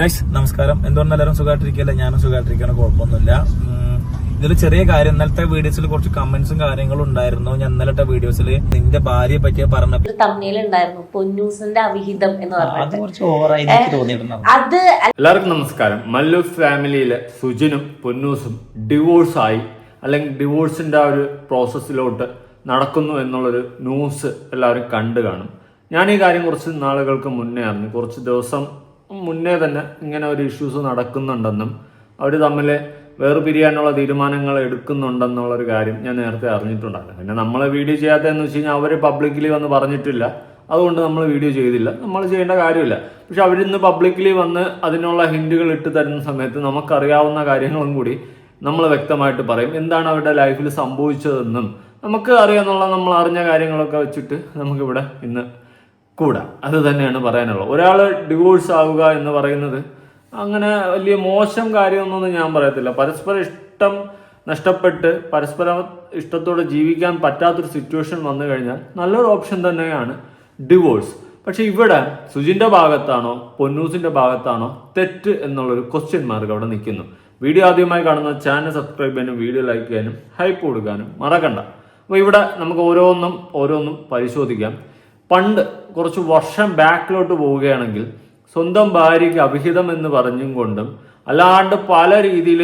Guys നമസ്കാരം. എന്തുകൊണ്ട് എല്ലാവരും സുഖമായിട്ടിരിക്കുകയല്ല ഞാനും സുഖമായിട്ടിരിക്കുകയാണ് കുഴപ്പമൊന്നുമില്ല. ഇതിൽ ചെറിയ കാര്യം. ഇന്നലത്തെ വീഡിയോസിൽ കുറച്ച് കമന്റ്സും കാര്യങ്ങളും ഉണ്ടായിരുന്നു. ഞാൻ ഇന്നലത്തെ വീഡിയോസിൽ നിന്റെ ഭാര്യയെ പറ്റിയ പറഞ്ഞ ഒരു തമ്മിൽ ഉണ്ടായിരുന്നു. പൊന്നൂസിന്റെ അവിഹിതം എന്ന് തോന്നിയിരുന്നു അത് എല്ലാവർക്കും നമസ്കാരം. മല്ലു ഫാമിലിയിലെ സുജിനും പൊന്നൂസും ഡിവോഴ്സ് ആയി. അല്ലെങ്കിൽ ഡിവോഴ്സിന്റെ ആ ഒരു പ്രോസസ്സിലോട്ട് നടക്കുന്നു എന്നുള്ളൊരു ന്യൂസ് എല്ലാവരും കണ്ടു കാണും. ഞാൻ ഈ കാര്യം കുറച്ച് നാളുകൾക്ക് മുന്നേ അറിഞ്ഞു. കുറച്ച് ദിവസം മുന്നേ തന്നെ ഇങ്ങനെ ഒരു ഇഷ്യൂസ് നടക്കുന്നുണ്ടെന്നും അവർ തമ്മിൽ വേർപിരിയാനുള്ള തീരുമാനങ്ങൾ എടുക്കുന്നുണ്ടെന്നുള്ളൊരു കാര്യം ഞാൻ നേരത്തെ അറിഞ്ഞിട്ടുണ്ടായിരുന്നു. പിന്നെ നമ്മളെ വീഡിയോ ചെയ്യാത്തതെന്ന് വെച്ച് കഴിഞ്ഞാൽ അവർ പബ്ലിക്കലി വന്ന് പറഞ്ഞിട്ടില്ല. അതുകൊണ്ട് നമ്മൾ വീഡിയോ ചെയ്തില്ല. നമ്മൾ ചെയ്യേണ്ട കാര്യമില്ല. പക്ഷെ അവരിന്ന് പബ്ലിക്കലി വന്ന് അതിനുള്ള ഹിന്റുകൾ ഇട്ട് തരുന്ന സമയത്ത് നമുക്കറിയാവുന്ന കാര്യങ്ങളും കൂടി നമ്മൾ വ്യക്തമായിട്ട് പറയും. എന്താണ് അവരുടെ ലൈഫിൽ സംഭവിച്ചതെന്നും നമുക്ക് അറിയാന്നുള്ള നമ്മൾ അറിഞ്ഞ കാര്യങ്ങളൊക്കെ വെച്ചിട്ട് നമുക്കിവിടെ ഇന്ന് കൂടാ. അത് തന്നെയാണ് പറയാനുള്ളത്. ഒരാൾ ഡിവോഴ്സ് ആവുക എന്ന് പറയുന്നത് അങ്ങനെ വലിയ മോശം കാര്യമൊന്നും ഞാൻ പറയത്തില്ല. പരസ്പര ഇഷ്ടം നഷ്ടപ്പെട്ട് പരസ്പര ഇഷ്ടത്തോടെ ജീവിക്കാൻ പറ്റാത്തൊരു സിറ്റുവേഷൻ വന്നു കഴിഞ്ഞാൽ നല്ലൊരു ഓപ്ഷൻ തന്നെയാണ് ഡിവോഴ്സ് പക്ഷെ ഇവിടെ സുജിന്റെ ഭാഗത്താണോ പൊന്നൂസിന്റെ ഭാഗത്താണോ തെറ്റ് എന്നുള്ളൊരു ക്വസ്റ്റ്യൻ മാർക്ക് അവിടെ നിൽക്കുന്നു. വീഡിയോ ആദ്യമായി കാണുന്ന ചാനൽ സബ്സ്ക്രൈബ് ചെയ്യാനും വീഡിയോ ലൈക്ക് ചെയ്യാനും ഹൈപ്പ് കൊടുക്കാനും മറക്കണ്ട. അപ്പോൾ ഇവിടെ നമുക്ക് ഓരോന്നും ഓരോന്നും പരിശോധിക്കാം. പണ്ട് കുറച്ച് വർഷം ബാക്കിലോട്ട് പോവുകയാണെങ്കിൽ സ്വന്തം ഭാര്യയ്ക്ക് അഭിഹിതം എന്ന് പറഞ്ഞും കൊണ്ടും അല്ലാണ്ട് പല രീതിയിൽ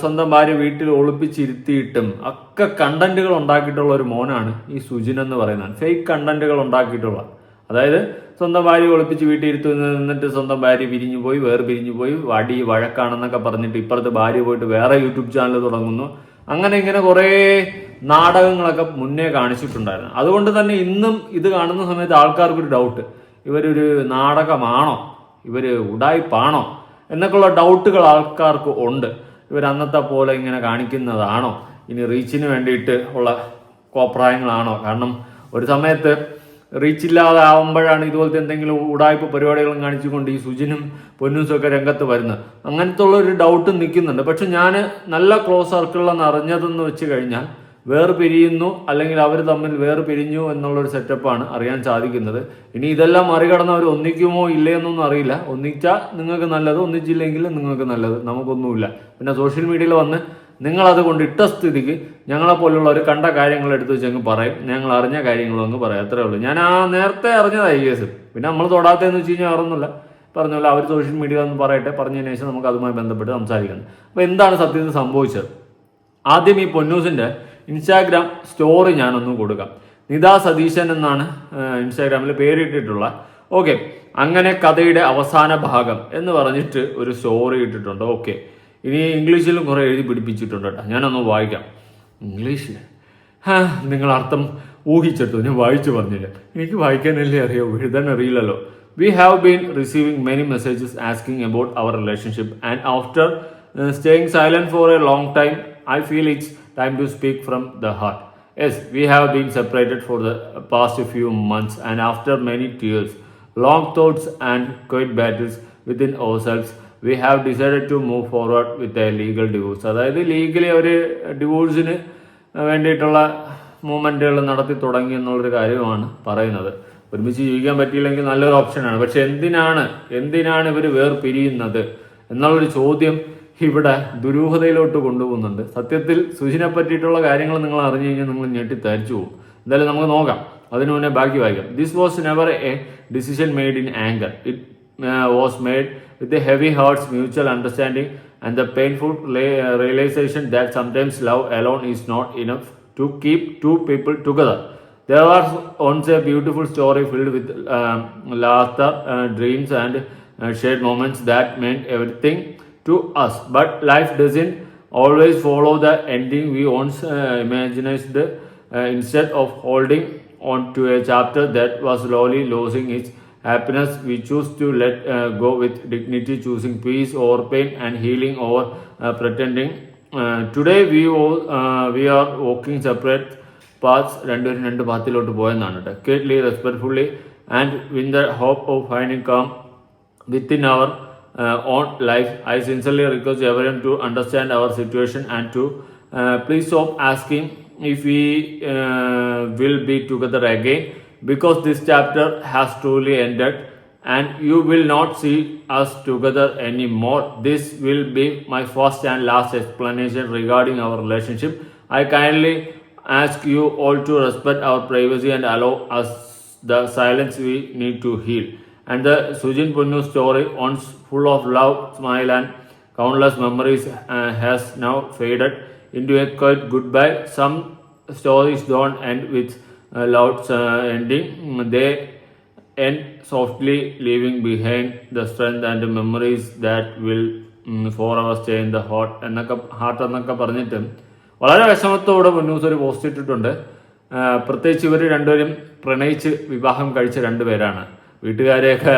സ്വന്തം ഭാര്യ വീട്ടിൽ ഒളിപ്പിച്ചിരുത്തിയിട്ടും ഒക്കെ കണ്ടന്റുകൾ ഉണ്ടാക്കിയിട്ടുള്ള ഒരു മോനാണ് ഈ സുജിൻ എന്ന് പറയുന്നത്. ഫേക്ക് കണ്ടന്റുകൾ ഉണ്ടാക്കിയിട്ടുള്ള. അതായത് സ്വന്തം ഭാര്യ ഒളിപ്പിച്ച് വീട്ടിൽ ഇരുത്തു നിന്നിട്ട് സ്വന്തം ഭാര്യ പിരിഞ്ഞു പോയി വേറെ പിരിഞ്ഞു പോയി വടി വഴക്കാണെന്നൊക്കെ പറഞ്ഞിട്ട് ഇപ്പുറത്ത് ഭാര്യ പോയിട്ട് വേറെ യൂട്യൂബ് ചാനൽ തുടങ്ങുന്നു. അങ്ങനെ ഇങ്ങനെ കുറേ നാടകങ്ങളൊക്കെ മുന്നേ കാണിച്ചിട്ടുണ്ടായിരുന്നു. അതുകൊണ്ട് തന്നെ ഇന്നും ഇത് കാണുന്ന സമയത്ത് ആൾക്കാർക്കൊരു ഡൗട്ട് ഇവരൊരു നാടകമാണോ? ഇവർ ഉടായ്പാണോ? എന്നൊക്കെയുള്ള ഡൗട്ടുകൾ ആൾക്കാർക്ക് ഉണ്ട്. ഇവർ അന്നത്തെ പോലെ ഇങ്ങനെ കാണിക്കുന്നതാണോ? ഇനി റീച്ചിന് വേണ്ടിയിട്ട് ഉള്ള കോപ്രായങ്ങളാണോ? കാരണം ഒരു സമയത്ത് റീച്ച് ഇല്ലാതെ ആവുമ്പോഴാണ് ഇതുപോലത്തെ എന്തെങ്കിലും ഉടായ്പ പരിപാടികളും കാണിച്ചുകൊണ്ട് ഈ സുജിനും പൊന്നൂസും ഒക്കെ രംഗത്ത് വരുന്നത്. അങ്ങനത്തെ ഉള്ള ഒരു ഡൗട്ട് നിൽക്കുന്നുണ്ട്. പക്ഷെ ഞാൻ നല്ല ക്ലോസ് സർക്കിളിലാണ് അറിഞ്ഞതെന്ന് വെച്ച് കഴിഞ്ഞാൽ വേർ പിരിയുന്നു അല്ലെങ്കിൽ അവർ തമ്മിൽ വേർ പിരിഞ്ഞു എന്നുള്ളൊരു സെറ്റപ്പാണ് അറിയാൻ സാധിക്കുന്നത്. ഇനി ഇതെല്ലാം മറികടന്ന് അവർ ഒന്നിക്കുമോ ഇല്ലയെന്നൊന്നും അറിയില്ല. ഒന്നിച്ചാൽ നിങ്ങൾക്ക് നല്ലത് ഒന്നിച്ചില്ലെങ്കിൽ നിങ്ങൾക്ക് നല്ലത്. നമുക്കൊന്നുമില്ല. പിന്നെ സോഷ്യൽ മീഡിയയിൽ വന്ന് നിങ്ങളത് കൊണ്ട് ഇട്ട സ്ഥിതിക്ക് ഞങ്ങളെപ്പോലുള്ളവർ കണ്ട കാര്യങ്ങൾ എടുത്തു വെച്ചങ്ങ് പറയും. ഞങ്ങൾ അറിഞ്ഞ കാര്യങ്ങളും അങ്ങ് പറയാം. അത്രേ ഉള്ളൂ. ഞാൻ ആ നേരത്തെ അറിഞ്ഞതായി കേസ്. പിന്നെ നമ്മൾ തൊടാത്തതെന്ന് വെച്ച് കഴിഞ്ഞാൽ അറിഞ്ഞില്ല പറഞ്ഞല്ലോ അവർ സോഷ്യൽ മീഡിയ ഒന്ന് പറയട്ടെ. പറഞ്ഞതിന് ശേഷം നമുക്ക് അതുമായി ബന്ധപ്പെട്ട് സംസാരിക്കണം അപ്പോൾ എന്താണ് സത്യത്തിൽ സംഭവിച്ചത്? ആദ്യം ഈ പൊന്നൂസിന്റെ ഇൻസ്റ്റാഗ്രാം സ്റ്റോറി ഞാനൊന്ന് കൊടുക്കാം. നിതാ സതീശൻ എന്നാണ് ഇൻസ്റ്റാഗ്രാമിൽ പേരിട്ടിട്ടുള്ള. ഓക്കെ. അങ്ങനെ കഥയുടെ അവസാന ഭാഗം എന്ന് പറഞ്ഞിട്ട് ഒരു സ്റ്റോറി ഇട്ടിട്ടുണ്ട്. ഓക്കെ. ഇനി ഇംഗ്ലീഷിലും കുറെ എഴുതി പിടിപ്പിച്ചിട്ടുണ്ട് കേട്ടോ. ഞാനൊന്ന് വായിക്കാം. ഇംഗ്ലീഷിൽ നിങ്ങൾ അർത്ഥം ഊഹിച്ചെടുത്തു ഞാൻ വായിച്ചു പറഞ്ഞില്ല? എനിക്ക് വായിക്കാനല്ലേ അറിയോ. എഴുതാൻ അറിയില്ലല്ലോ. We have been receiving many messages asking about our relationship and after staying silent for a long time I feel it's time to speak from the heart yes we have been separated for the past few months and after many tears long long thoughts and quiet battles our ourselves we have decided to move forward with a legal divorce അതായത് legally അവർ ഡിവോഴ്സിന് വേണ്ടിയിട്ടുള്ള മൂവ്മെന്റുകൾ നടത്തി തുടങ്ങി എന്നുള്ളൊരു കാര്യമാണ് പറയുന്നത്. ഒരുമിച്ച് ജീവിക്കാൻ പറ്റിയില്ലെങ്കിൽ നല്ലൊരു ഓപ്ഷനാണ് പക്ഷെ എന്തിനാണ് എന്തിനാണ് ഇവർ വേർപിരിയുന്നത് എന്നുള്ളൊരു ചോദ്യം ഇവിടെ ദുരൂഹതയിലോട്ട് കൊണ്ടുപോകുന്നുണ്ട്. സത്യത്തിൽ സുജിനെ പറ്റിയിട്ടുള്ള കാര്യങ്ങൾ നിങ്ങൾ അറിഞ്ഞു കഴിഞ്ഞാൽ നിങ്ങൾ ഞെട്ടി തരിച്ചു പോകും. എന്തായാലും നമുക്ക് നോക്കാം. അതിനു മുന്നേ ബാക്കി വായിക്കാം. This was never a decision made in anger it was made with a heavy heart's mutual understanding and the painful uh, realization that sometimes love alone is not enough to keep two people together. There was once a beautiful story filled with uh, laughter, uh, dreams, and uh, shared moments that meant everything to us. But life doesn't always follow the ending we once uh, imagined. Uh, instead of holding on to a chapter that was slowly losing its happiness, we choose to let uh, go with dignity, choosing peace over pain and healing over uh, pretending. Uh, today, we, all, uh, we are walking separate paths രണ്ടുപേരും രണ്ട് പാത്തിലോട്ട് പോയെന്നാണ് കേട്ടോ കേട്ട്ലി respectfully and win the hope of finding calm within our own life I sincerely request everyone to understand our situation and to please off asking if we will be together again because this chapter has truly ended and you will not see us together anymore. This will be my first and last explanation regarding our relationship. I kindly ask you all to respect our privacy and allow us the silence we need to heal. And the Sujin Punnu story, once full of love, smile, and countless memories, uh, has now faded into a quiet goodbye. Some stories don't end with loud uh, ending, they end softly, leaving behind the strength and memories that will forever stay in the heart എന്നൊക്കെ heart എന്നൊക്കെ പറഞ്ഞിട്ട് വളരെ വിഷമത്തോടെ മുന്നൂസ് ഒരു post ഇട്ടിട്ടുണ്ട് പ്രത്യേകിച്ച് ഇവർ രണ്ടുപേരും പ്രണയിച്ച് വിവാഹം കഴിച്ച രണ്ടുപേരാണ് വീട്ടുകാരെയൊക്കെ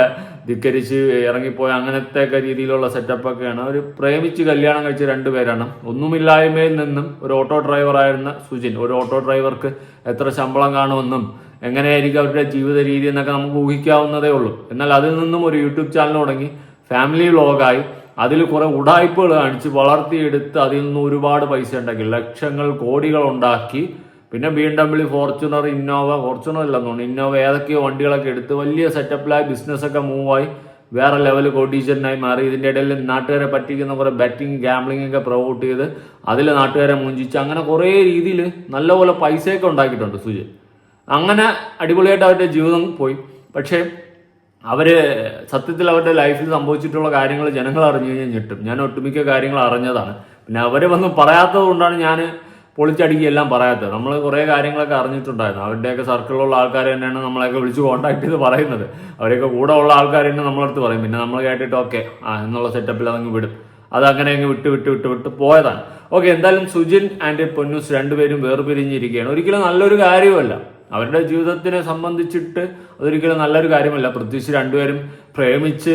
ധിക്കരിച്ച് ഇറങ്ങിപ്പോയ അങ്ങനത്തെ രീതിയിലുള്ള സെറ്റപ്പൊക്കെയാണ്. അവർ പ്രേമിച്ച് കല്യാണം കഴിച്ച രണ്ടുപേരാണ് ഒന്നുമില്ലായ്മയിൽ നിന്നും ഒരു ഓട്ടോ ഡ്രൈവറായിരുന്ന സുജിൻ. ഒരു ഓട്ടോ ഡ്രൈവർക്ക് എത്ര ശമ്പളം കാണുമെന്നും എങ്ങനെയായിരിക്കും അവരുടെ ജീവിത രീതി എന്നൊക്കെ നമുക്ക് ഊഹിക്കാവുന്നതേ ഉള്ളൂ. എന്നാൽ അതിൽ നിന്നും ഒരു യൂട്യൂബ് ചാനൽ തുടങ്ങി ഫാമിലി വ്ളോഗായി. അതിൽ കുറേ ഉടായ്പകൾ കാണിച്ച് വളർത്തിയെടുത്ത് അതിൽ നിന്ന് ഒരുപാട് പൈസ ഉണ്ടാക്കി. ലക്ഷങ്ങൾ കോടികൾ ഉണ്ടാക്കി. പിന്നെ B M W Fortuner Innova Fortuner ഇല്ല തോന്നുന്നു. ഇന്നോവ ഏതൊക്കെയോ വണ്ടികളൊക്കെ എടുത്ത് വലിയ സെറ്റപ്പിലായി ബിസിനസ്സൊക്കെ മൂവായി വേറെ ലെവൽ കോടീശ്വരനായി മാറി. ഇതിന്റെ ഇടയിൽ നാട്ടുകാരെ പറ്റിക്കുന്ന കുറേ ബാറ്റിംഗ് ഗാംബ്ലിംഗ് ഒക്കെ പ്രൊമോട്ട് ചെയ്ത് അതിൽ നാട്ടുകാരെ മുഞ്ചിച്ച് അങ്ങനെ കുറേ രീതിയിൽ നല്ലപോലെ പൈസയൊക്കെ ഉണ്ടാക്കിയിട്ടുണ്ട് സുജിൻ അങ്ങനെ അടിപൊളിയായിട്ട് അവരുടെ ജീവിതം പോയി. പക്ഷേ അവർ സത്യത്തിൽ അവരുടെ ലൈഫിൽ സംഭവിച്ചിട്ടുള്ള കാര്യങ്ങൾ ജനങ്ങൾ അറിഞ്ഞു കഴിഞ്ഞാൽ ഞെട്ടും. ഞാൻ ഒട്ടുമിക്ക കാര്യങ്ങൾ അറിഞ്ഞതാണ്. പിന്നെ അവർ വന്ന് പറയാത്തത് കൊണ്ടാണ് ഞാൻ പൊളിച്ചടിക്കുകയെല്ലാം പറയാത്തത് നമ്മൾ കുറേ കാര്യങ്ങളൊക്കെ അറിഞ്ഞിട്ടുണ്ടായിരുന്നു. അവരുടെയൊക്കെ സർക്കിളിലുള്ള ആൾക്കാർ തന്നെയാണ് നമ്മളെയൊക്കെ വിളിച്ച് കോൺടാക്ട് ചെയ്ത് പറയുന്നത്. അവരെയൊക്കെ കൂടെ ഉള്ള ആൾക്കാർ തന്നെ നമ്മളടുത്ത് പറയും. പിന്നെ നമ്മൾ കേട്ടിട്ട് ഓക്കെ ആ എന്നുള്ള സെറ്റപ്പിൽ അതങ്ങ് വിടും. അത് അങ്ങനെ അങ്ങ് വിട്ട് വിട്ട് വിട്ട് വിട്ട് പോയതാണ്. ഓക്കെ എന്തായാലും സുജിൻ ആൻഡ് പൊന്നൂസ് രണ്ടുപേരും വേർപിരിഞ്ഞിരിക്കുകയാണ്. ഒരിക്കലും നല്ലൊരു കാര്യമല്ല അവരുടെ ജീവിതത്തിനെ സംബന്ധിച്ചിട്ട് അതൊരിക്കലും നല്ലൊരു കാര്യമല്ല. പ്രത്യേകിച്ച് രണ്ടുപേരും പ്രേമിച്ച്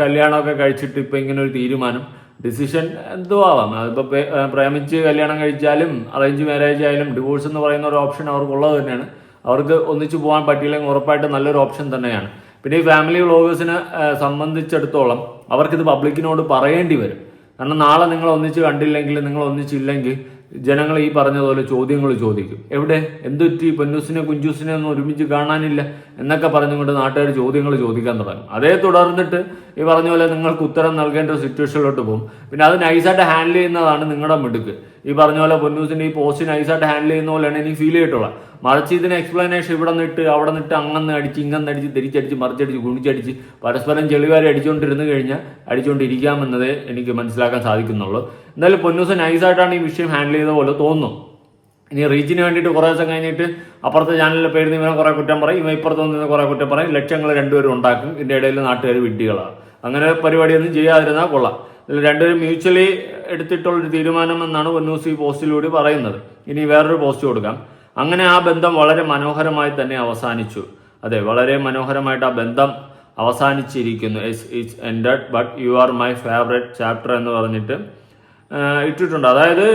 കല്യാണമൊക്കെ കഴിച്ചിട്ട് ഇപ്പം ഇങ്ങനെ ഒരു തീരുമാനം. ഡിസിഷൻ എന്തോ ആവാം അതിപ്പോൾ പ്രേമിച്ച് കല്യാണം കഴിച്ചാലും അറേഞ്ച് മാരേജ് ആയാലും ഡിവോഴ്സ് എന്ന് പറയുന്ന ഒരു ഓപ്ഷൻ അവർക്കുള്ളത് തന്നെയാണ്. അവർക്ക് ഒന്നിച്ചു പോകാൻ പറ്റിയില്ലെങ്കിൽ ഉറപ്പായിട്ട് നല്ലൊരു ഓപ്ഷൻ തന്നെയാണ്. പിന്നെ ഈ ഫാമിലി വ്ളോഗേഴ്സിനെ സംബന്ധിച്ചിടത്തോളം അവർക്കിത് പബ്ലിക്കിനോട് പറയേണ്ടി വരും. കാരണം നാളെ നിങ്ങൾ ഒന്നിച്ച് കണ്ടില്ലെങ്കിൽ നിങ്ങൾ ഒന്നിച്ചില്ലെങ്കിൽ ജനങ്ങൾ ഈ പറഞ്ഞതുപോലെ ചോദ്യങ്ങൾ ചോദിക്കും. എവിടെ? എന്തുറ്റി പൊന്നൂസിനെ കുഞ്ചൂസിനെ ഒന്നും ഒരുമിച്ച് കാണാനില്ല എന്നൊക്കെ പറഞ്ഞുകൊണ്ട് നാട്ടുകാർ ചോദ്യങ്ങൾ ചോദിക്കാൻ തുടങ്ങും. അതേ തുടർന്നിട്ട് ഈ പറഞ്ഞ പോലെ നിങ്ങൾക്ക് ഉത്തരം നൽകേണ്ട സിറ്റുവേഷനിലോട്ട് പോകും. പിന്നെ അത് നൈസായിട്ട് ഹാൻഡിൽ ചെയ്യുന്നതാണ് നിങ്ങളുടെ മിടുക്ക്. ഈ പറഞ്ഞ പോലെ പൊന്നൂസിന്റെ ഈ പോസ്റ്റ് നൈസായിട്ട് ഹാൻഡിൽ ചെയ്യുന്ന പോലെയാണ് എനിക്ക് ഫീൽ ചെയ്തിട്ടുള്ളത്. മറിച്ച് ഇതിന് എക്സ്പ്ലനേഷൻ ഇവിടെ നിന്നിട്ട് അവിടെ നിന്നിട്ട് അങ്ങനെ അടിച്ച് ഇങ്ങനെ അടിച്ച് തിരിച്ചടിച്ച് മറിച്ചടിച്ച് ഗുണിച്ചടിച്ച് പരസ്പരം ചെളിവാരി അടിച്ചുകൊണ്ടിരുന്ന് കഴിഞ്ഞാൽ അടിച്ചുകൊണ്ടിരിക്കാമെന്നതേ എനിക്ക് മനസ്സിലാക്കാൻ സാധിക്കുന്നുള്ളൂ. എന്തായാലും പൊന്നൂസ് നൈസായിട്ടാണ് ഈ വിഷയം ഹാൻഡിൽ ചെയ്ത പോലെ തോന്നുന്നു. ഇനി റീച്ചിന് വേണ്ടിയിട്ട് കുറേ ദിവസം കഴിഞ്ഞിട്ട് അപ്പുറത്തെ ചാനലിലെ പേര് ഇവനെ കുറേ കുറ്റം പറയും ഇവ ഇപ്പുറത്ത് നിന്ന് കുറേ കുറ്റം പറയും ലക്ഷങ്ങൾ രണ്ടുപേരും ഉണ്ടാക്കും ഇതിന്റെ ഇടയിൽ നാട്ടുകാർ വിഡ്ഢികളാണ്. അങ്ങനെ പരിപാടിയൊന്നും ചെയ്യാതിരുന്നാൽ കൊള്ളാം. രണ്ടുപേരും മ്യൂച്വലി എടുത്തിട്ടുള്ള ഒരു തീരുമാനം എന്നാണ് പൊന്നൂസ് ഈ പോസ്റ്റിലൂടെ പറയുന്നത്. ഇനി വേറൊരു പോസ്റ്റ് കൊടുക്കാം. അങ്ങനെ ആ ബന്ധം വളരെ മനോഹരമായി തന്നെ അവസാനിച്ചു. അതെ വളരെ മനോഹരമായിട്ട് ആ ബന്ധം അവസാനിച്ചിരിക്കുന്നു. It's it's ended but you are my favourite chapter എന്ന് പറഞ്ഞിട്ട് ഇട്ടിട്ടുണ്ട്. അതായത്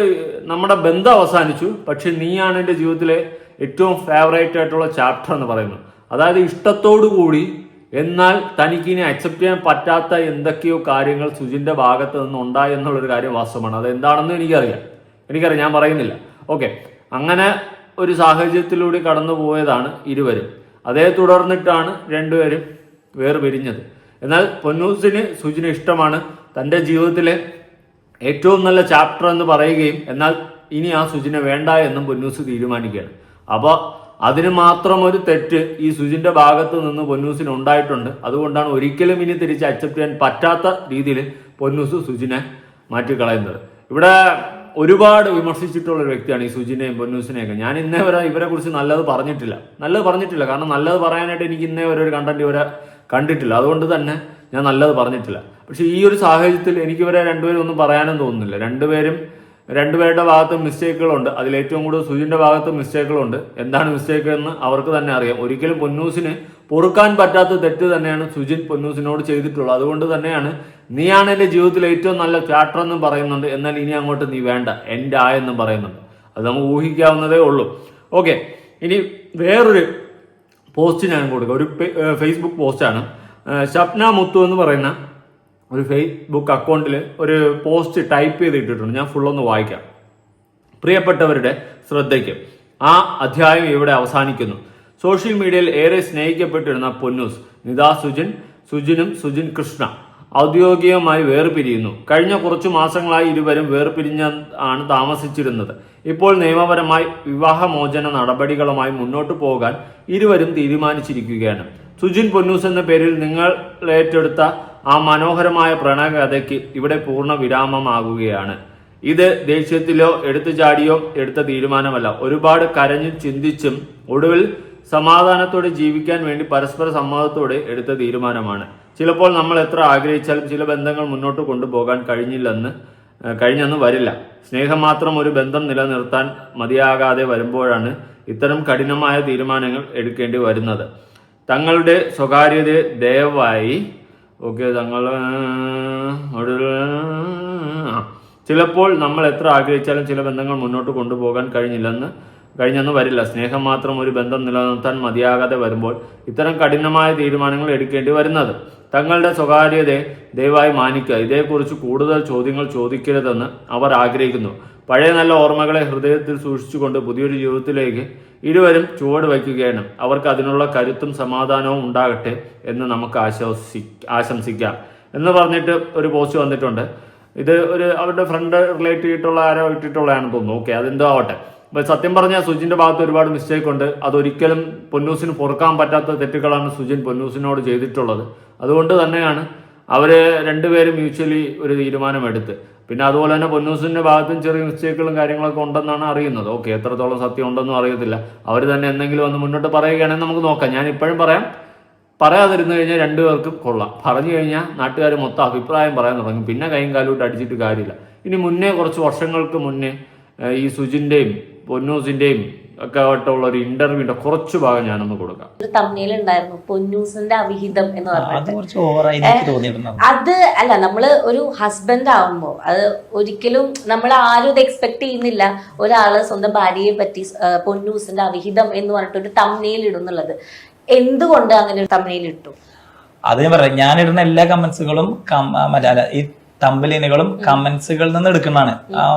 നമ്മുടെ ബന്ധം അവസാനിച്ചു പക്ഷെ നീയാണ് എന്റെ ജീവിതത്തിലെ ഏറ്റവും ഫേവറേറ്റ് ആയിട്ടുള്ള ചാപ്റ്റർ എന്ന് പറയുന്നത്. അതായത് ഇഷ്ടത്തോടു കൂടി എന്നാൽ തനിക്ക് തനിക്കിനി അക്സെപ്റ്റ് ചെയ്യാൻ പറ്റാത്ത എന്തൊക്കെയോ കാര്യങ്ങൾ സുജിന്റെ ഭാഗത്ത് നിന്ന് ഉണ്ടായി എന്നുള്ളൊരു കാര്യം വാസ്തവമാണ്. അത് എന്താണെന്ന് എനിക്കറിയാം. എനിക്കറിയാം ഞാൻ പറയുന്നില്ല. ഓക്കെ അങ്ങനെ ഒരു സാഹചര്യത്തിലൂടെ കടന്നു പോയതാണ് ഇരുവരും. അതേ തുടർന്നിട്ടാണ് രണ്ടുപേരും വേർപിരിഞ്ഞത്. എന്നാൽ പൊന്നൂസിന് സുജിന് ഇഷ്ടമാണ് തന്റെ ജീവിതത്തിലെ ഏറ്റവും നല്ല ചാപ്റ്റർ എന്ന് പറയുകയും എന്നാൽ ഇനി ആ സുജിനെ വേണ്ട എന്നും പൊന്നൂസ് തീരുമാനിക്കുകയാണ്. അപ്പോൾ അതിന് മാത്രം ഒരു തെറ്റ് ഈ സുജിന്റെ ഭാഗത്ത് നിന്ന് പൊന്നൂസിന് ഉണ്ടായിട്ടുണ്ട്. അതുകൊണ്ടാണ് ഒരിക്കലും ഇനി തിരിച്ച് അക്സെപ്റ്റ് ചെയ്യാൻ പറ്റാത്ത രീതിയിൽ പൊന്നൂസ് സുജിനെ മാറ്റിക്കളയുന്നത്. ഇവിടെ ഒരുപാട് വിമർശിച്ചിട്ടുള്ള ഒരു വ്യക്തിയാണ് ഈ സുജിനെയും പൊന്നൂസിനെയൊക്കെ. ഞാൻ ഇന്നേ വരെ ഇവരെ കുറിച്ച് നല്ലത് പറഞ്ഞിട്ടില്ല. നല്ലത് പറഞ്ഞിട്ടില്ല. കാരണം നല്ലത് പറയാനായിട്ട് എനിക്ക് ഇന്നേ വരെ ഒരു കണ്ടന്റ് ഇവരെ കണ്ടിട്ടില്ല. അതുകൊണ്ട് തന്നെ ഞാൻ നല്ലത് പറഞ്ഞിട്ടില്ല. പക്ഷേ ഈ ഒരു സാഹചര്യത്തിൽ എനിക്ക് ഇവരെ രണ്ടുപേരും ഒന്നും പറയാനും തോന്നുന്നില്ല. രണ്ടുപേരും രണ്ടുപേരുടെ ഭാഗത്തും മിസ്റ്റേക്കുകളുണ്ട് അതിൽ ഏറ്റവും കൂടുതൽ സുജിന്റെ ഭാഗത്ത് മിസ്റ്റേക്കുകളുണ്ട് എന്താണ് മിസ്റ്റേക്ക് എന്ന് അവർക്ക് തന്നെ അറിയാം. ഒരിക്കലും പൊന്നൂസിന് പൊറുക്കാൻ പറ്റാത്ത തെറ്റ് തന്നെയാണ് സുജിൻ പൊന്നൂസിനോട് ചെയ്തിട്ടുള്ളത്. അതുകൊണ്ട് തന്നെയാണ് നീയാണ് എന്റെ ജീവിതത്തിൽ ഏറ്റവും നല്ല ചാപ്റ്റർ എന്നും പറയുന്നുണ്ട്. എന്നാൽ ഇനി അങ്ങോട്ട് നീ വേണ്ട. എന്റെ ആ എന്നും പറയുന്നുണ്ട്. അത് നമുക്ക് ഊഹിക്കാവുന്നതേ ഉള്ളൂ. ഓക്കെ. ഇനി വേറൊരു പോസ്റ്റ് ഞാൻ കൊടുക്കുക ഒരു ഫേസ്ബുക്ക് പോസ്റ്റാണ് ഷപ്ന മുത്തു എന്ന് പറയുന്ന ഒരു ഫേസ്ബുക്ക് അക്കൗണ്ടിൽ ഒരു പോസ്റ്റ് ടൈപ്പ് ചെയ്ത് ഇട്ടിട്ടുണ്ട്. ഞാൻ ഫുള്ളൊന്ന് വായിക്കാം. പ്രിയപ്പെട്ടവരുടെ ശ്രദ്ധയ്ക്ക്. ആ അധ്യായം ഇവിടെ അവസാനിക്കുന്നു. സോഷ്യൽ മീഡിയയിൽ ഏറെ സ്നേഹിക്കപ്പെട്ടിരുന്ന പൊന്നൂസ് നിതാ സുജിൻ സുജിനും സുജിൻ കൃഷ്ണ ഔദ്യോഗികമായി വേർപിരിയുന്നു. കഴിഞ്ഞ കുറച്ചു മാസങ്ങളായി ഇരുവരും വേർപിരിഞ്ഞ ആണ് താമസിച്ചിരുന്നത്. ഇപ്പോൾ നിയമപരമായി വിവാഹമോചന നടപടികളുമായി മുന്നോട്ടു പോകാൻ ഇരുവരും തീരുമാനിച്ചിരിക്കുകയാണ്. സുജിൻ പൊന്നൂസ് എന്ന പേരിൽ നിങ്ങൾ ഏറ്റെടുത്ത ആ മനോഹരമായ പ്രണയകഥയ്ക്ക് ഇവിടെ പൂർണ വിരാമമാകുകയാണ്. ഇത് ദേഷ്യത്തിലോ എടുത്തു ചാടിയോ എടുത്ത തീരുമാനമല്ല. ഒരുപാട് കരഞ്ഞും ചിന്തിച്ചും ഒടുവിൽ സമാധാനത്തോടെ ജീവിക്കാൻ വേണ്ടി പരസ്പര സമ്മതത്തോടെ എടുത്ത തീരുമാനമാണ്. ചിലപ്പോൾ നമ്മൾ എത്ര ആഗ്രഹിച്ചാലും ചില ബന്ധങ്ങൾ മുന്നോട്ട് കൊണ്ടുപോകാൻ കഴിഞ്ഞില്ലെന്ന് കഴിഞ്ഞെന്ന് വരില്ല. സ്നേഹം മാത്രം ഒരു ബന്ധം നിലനിർത്താൻ മതിയാകാതെ വരുമ്പോഴാണ് ഇത്തരം കഠിനമായ തീരുമാനങ്ങൾ എടുക്കേണ്ടി വരുന്നത്. തങ്ങളുടെ സ്വകാര്യത ദയവായി ഓക്കെ തങ്ങൾ ചിലപ്പോൾ നമ്മൾ എത്ര ആഗ്രഹിച്ചാലും ചില ബന്ധങ്ങൾ മുന്നോട്ട് കൊണ്ടുപോകാൻ കഴിഞ്ഞില്ലെന്ന് കഴിഞ്ഞെന്ന് വരില്ല. സ്നേഹം മാത്രം ഒരു ബന്ധം നിലനിർത്താൻ മതിയാകാതെ വരുമ്പോൾ ഇത്തരം കഠിനമായ തീരുമാനങ്ങൾ എടുക്കേണ്ടി വരുന്നത്. തങ്ങളുടെ സ്വകാര്യതയെ ദയവായി മാനിക്കുക. ഇതേക്കുറിച്ച് കൂടുതൽ ചോദ്യങ്ങൾ ചോദിക്കരുതെന്ന് അവർ ആഗ്രഹിക്കുന്നു. പഴയ നല്ല ഓർമ്മകളെ ഹൃദയത്തിൽ സൂക്ഷിച്ചുകൊണ്ട് പുതിയൊരു ജീവിതത്തിലേക്ക് ഇരുവരും ചുവട് വയ്ക്കുകയാണ്. അവർക്ക് അതിനുള്ള കരുത്തും സമാധാനവും ഉണ്ടാകട്ടെ എന്ന് നമുക്ക് ആശ്വസി ആശംസിക്കാം. എന്ന് പറഞ്ഞിട്ട് ഒരു പോസ്റ്റ് വന്നിട്ടുണ്ട്. ഇത് ഒരു അവരുടെ ഫ്രണ്ട് റിലേറ്റ് ചെയ്തിട്ടുള്ള ആരോ ഇട്ടിട്ടുള്ളതാണെന്ന് തോന്നുന്നു. ഓക്കെ അതെന്തോ ആവട്ടെ. സത്യം പറഞ്ഞാൽ സുജിന്റെ ഭാഗത്ത് ഒരുപാട് മിസ്റ്റേക്ക് ഉണ്ട്. അതൊരിക്കലും പൊന്നൂസിന് പൊറുക്കാൻ പറ്റാത്ത തെറ്റുകളാണ് സുജിൻ പൊന്നൂസിനോട് ചെയ്തിട്ടുള്ളത്. അതുകൊണ്ട് തന്നെയാണ് അവർ രണ്ടുപേരും മ്യൂച്വലി ഒരു തീരുമാനമെടുത്ത്. പിന്നെ അതുപോലെ തന്നെ പൊന്നൂസിന്റെ ഭാഗത്തും ചെറിയ മിസ്റ്റേക്കുകളും കാര്യങ്ങളൊക്കെ ഉണ്ടെന്നാണ് അറിയുന്നത്. ഓക്കെ എത്രത്തോളം സത്യം ഉണ്ടെന്നും അറിയത്തില്ല. അവർ തന്നെ എന്തെങ്കിലും ഒന്ന് മുന്നോട്ട് പറയുകയാണെങ്കിൽ നമുക്ക് നോക്കാം. ഞാൻ ഇപ്പോഴും പറയാം. പറയാതിരുന്നു കഴിഞ്ഞാൽ രണ്ടുപേർക്കും കൊള്ളാം. പറഞ്ഞു കഴിഞ്ഞാൽ നാട്ടുകാർ മൊത്തം അഭിപ്രായം പറയാൻ തുടങ്ങും. പിന്നെ കൈയും കാലോട്ട് അടിച്ചിട്ട് കാര്യമില്ല. ഇനി മുന്നേ കുറച്ച് വർഷങ്ങൾക്ക് മുന്നേ ഈ സുജിന്റെയും പൊന്നൂസിന്റെയും ഒക്കെ ആയിട്ടുള്ള ഒരു ഇന്റർവ്യൂന്റെ കുറച്ച് ഭാഗം ഞാനൊന്ന് കൊടുക്കാം. ഒരു തമ്മിൽ ഉണ്ടായിരുന്നു പൊന്നൂസിന്റെ അവിഹിതം എന്ന് അത് പറഞ്ഞിട്ട്. അല്ല നമ്മൾ ഒരു ഹസ്ബൻഡ് ആവുമ്പോ അത് ഒരിക്കലും നമ്മൾ ആരും ഇത് എക്സ്പെക്ട് ചെയ്യുന്നില്ല. ഒരാൾ സ്വന്തം ഭാര്യയെ പറ്റി പൊന്നൂസിന്റെ അവിഹിതം എന്ന് പറഞ്ഞിട്ട് ഒരു തമ്മയിൽ ഇടുന്നുള്ളത്. എന്തുകൊണ്ട് അങ്ങനെ ഒരു തമ്മയിൽ ഇട്ടു? അത് ഞാൻ പറയാം ഞാൻ ഇടുന്ന എല്ലാ കമന്റ്സുകളും ഈ തമ്പലിനുകളും കമന്റ്സുകളിൽ നിന്ന് എടുക്കുന്നതാണ്.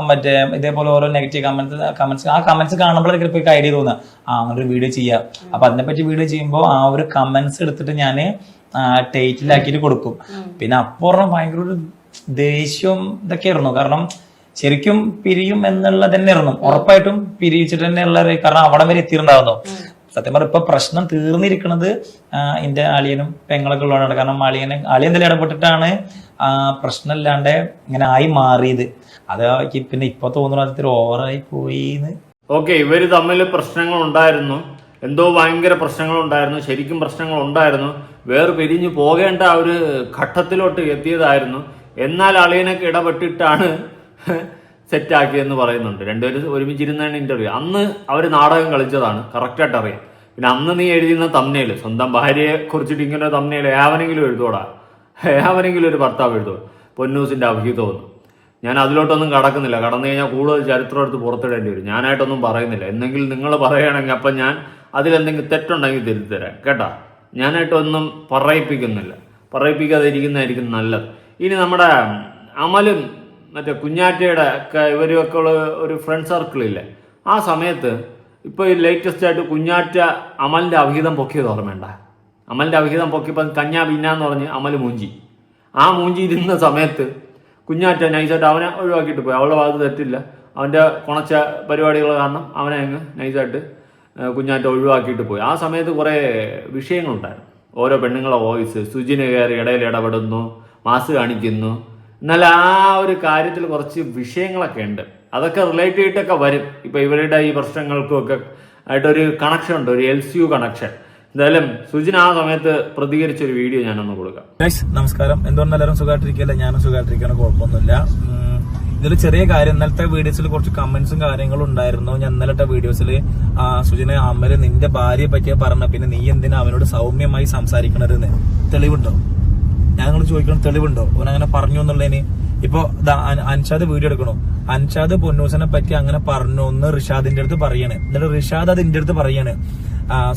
മറ്റേ ഇതേപോലെ ഓരോ നെഗറ്റീവ് കമന്റ്സ് കമന്റ്സ് ആ കമന്റ്സ് കാണുമ്പോഴൊക്കെ ഇപ്പൊ ഐഡിയ തോന്നുക. ആ അങ്ങനെ ഒരു വീഡിയോ ചെയ്യാം അപ്പൊ അതിനെപ്പറ്റി വീഡിയോ ചെയ്യുമ്പോൾ ആ ഒരു കമന്റ്സ് എടുത്തിട്ട് ഞാൻ ടൈറ്റിലാക്കിയിട്ട് കൊടുക്കും. പിന്നെ അപ്പുറം ഭയങ്കര ഒരു ദേഷ്യവും ഇതൊക്കെ ആയിരുന്നു കാരണം ശരിക്കും പിരിയും എന്നുള്ളത് തന്നെയായിരുന്നു. ഉറപ്പായിട്ടും പിരിയിച്ചിട്ട് തന്നെയുള്ള ഉള്ള കാരണം അവിടെ വരെ എത്തിയിട്ടുണ്ടാവുന്നു സത്യം പറഞ്ഞ ഇപ്പൊ പ്രശ്നം തീർന്നിരിക്കുന്നത് എന്റെ അളിയനും പെങ്ങളൊക്കെ ഉള്ളതാണ് കാരണം ആളിയനെ അളിയൻ തന്നെ ഇടപെട്ടിട്ടാണ് ആ, പ്രശ്നമില്ലാണ്ട് ഇങ്ങനെ ആയി മാറിയത്. അത് പിന്നെ ഇപ്പൊ തോന്നുന്നു അതിൽ ഓവറായി പോയി ഓക്കെ ഇവർ തമ്മിൽ പ്രശ്നങ്ങൾ ഉണ്ടായിരുന്നു എന്തോ ഭയങ്കര പ്രശ്നങ്ങൾ ഉണ്ടായിരുന്നു ശരിക്കും പ്രശ്നങ്ങൾ ഉണ്ടായിരുന്നു വേറെ പിരിഞ്ഞു പോകേണ്ട ഒരു ഘട്ടത്തിലോട്ട് എത്തിയതായിരുന്നു. എന്നാൽ അളിയനൊക്കെ ഇടപെട്ടിട്ടാണ് സെറ്റാക്കിയെന്ന് പറയുന്നുണ്ട്. രണ്ടുപേരും ഒരുമിച്ചിരുന്നാണ് ഇന്റർവ്യൂ അന്ന് അവർ നാടകം കളിച്ചതാണ്. കറക്റ്റായിട്ട് അറിയാം. പിന്നെ അന്ന് നീ എഴുതുന്ന തമ്മനയിൽ സ്വന്തം ഭാര്യയെ കുറിച്ചിട്ട് ഇങ്ങനെ തമ്മനയിൽ ഏവനെങ്കിലും എഴുതോടാ ഏവനെങ്കിലും ഒരു ഭർത്താവ് എഴുതോ പൊന്നൂസിന്റെ അഭിഹിതമൊന്നും. ഞാൻ അതിലോട്ടൊന്നും കടക്കുന്നില്ല. കടന്നു കഴിഞ്ഞാൽ കൂടുതൽ ചരിത്രം എടുത്ത് പുറത്തിടേണ്ടി വരും. ഞാനായിട്ടൊന്നും പറയുന്നില്ല. എന്തെങ്കിലും നിങ്ങൾ പറയുകയാണെങ്കിൽ അപ്പം ഞാൻ അതിലെന്തെങ്കിലും തെറ്റുണ്ടെങ്കിൽ തിരുത്തി തരാം കേട്ടാ? ഞാനായിട്ടൊന്നും പറയിപ്പിക്കുന്നില്ല. പറയിപ്പിക്കാതെ ഇരിക്കുന്നതായിരിക്കും നല്ലത്. ഇനി നമ്മുടെ അമലും മറ്റേ കുഞ്ഞാറ്റയുടെ ഒക്കെ ഇവരൊക്കെ ഉള്ള ഒരു ഫ്രണ്ട് സർക്കിളില്ലേ ആ സമയത്ത് ഇപ്പോൾ ഈ ലേറ്റസ്റ്റ് ആയിട്ട് കുഞ്ഞാറ്റ അമലിന്റെ അവിഹിതം പൊക്കിയത് ഓർമ്മയുണ്ട? അമലിന്റെ അവിഹിതം പൊക്കിയപ്പോൾ കഞ്ഞാ പിന്നാന്ന് പറഞ്ഞ് അമൽ മൂഞ്ചി. ആ മൂഞ്ചി ഇരുന്ന സമയത്ത് കുഞ്ഞാറ്റ നൈസായിട്ട് അവനെ ഒഴിവാക്കിയിട്ട് പോയി. അവളുടെ ഭാഗത്ത് തെറ്റില്ല. അവന്റെ കുണച്ച പരിപാടികൾ കാരണം അവനെ അങ്ങ് നൈസായിട്ട് കുഞ്ഞാറ്റ ഒഴിവാക്കിയിട്ട് പോയി. ആ സമയത്ത് കുറേ വിഷയങ്ങളുണ്ടായിരുന്നു. ഓരോ പെണ്ണുങ്ങളെ വോയിസ് സുജിന് കയറി ഇടയിൽ ഇടപെടുന്നു മാസ് കാണിക്കുന്നു എന്നാൽ ആ ഒരു കാര്യത്തിൽ കുറച്ച് വിഷയങ്ങളൊക്കെ ഉണ്ട്. അതൊക്കെ റിലേറ്റ് ചെയ്തിട്ടൊക്കെ വരും. ഇപ്പൊ ഇവരുടെ ഈ പ്രശ്നങ്ങൾക്കും ഒക്കെ ആയിട്ടൊരു കണക്ഷൻ ഉണ്ട് ഒരു എൽ സി യു കണക്ഷൻ എന്തായാലും സുജിൻ ആ സമയത്ത് പ്രതികരിച്ച ഒരു വീഡിയോ ഞാനൊന്ന് കൊടുക്കാം. നമസ്കാരം. എന്തുകൊണ്ട് എല്ലാവരും സുഖമായിട്ടിരിക്കുകയല്ല? ഞാനും സുഖമായിട്ടിരിക്കുകയാണ് കുഴപ്പമൊന്നുമില്ല. ഇതൊരു ചെറിയ കാര്യം ഇന്നലത്തെ വീഡിയോസിൽ കുറച്ച് കമന്റ്സും കാര്യങ്ങളും ഉണ്ടായിരുന്നു. ഞാൻ ഇന്നലത്തെ വീഡിയോസിൽ സുജിനെ അമ്മര് നിന്റെ ഭാര്യയെ പറ്റിയ പറഞ്ഞ പിന്നെ നീ എന്തിനാ അവനോട് സൗമ്യമായി സംസാരിക്കണതെന്ന്? തെളിവുണ്ടോ? ഞാൻ നിങ്ങൾ ചോദിക്കണം തെളിവുണ്ടോ? ഓൻ അങ്ങനെ പറഞ്ഞു എന്നുള്ളതിന്. ഇപ്പൊ അൻഷാദ് വീഡിയോ എടുക്കണോ. അൻഷാദ് പൊന്നൂസിനെ പറ്റി അങ്ങനെ പറഞ്ഞു എന്ന് റിഷാദിന്റെ അടുത്ത് പറയാണ്. എന്നിട്ട് റിഷാദ് അതിന്റെ അടുത്ത് പറയാണ്.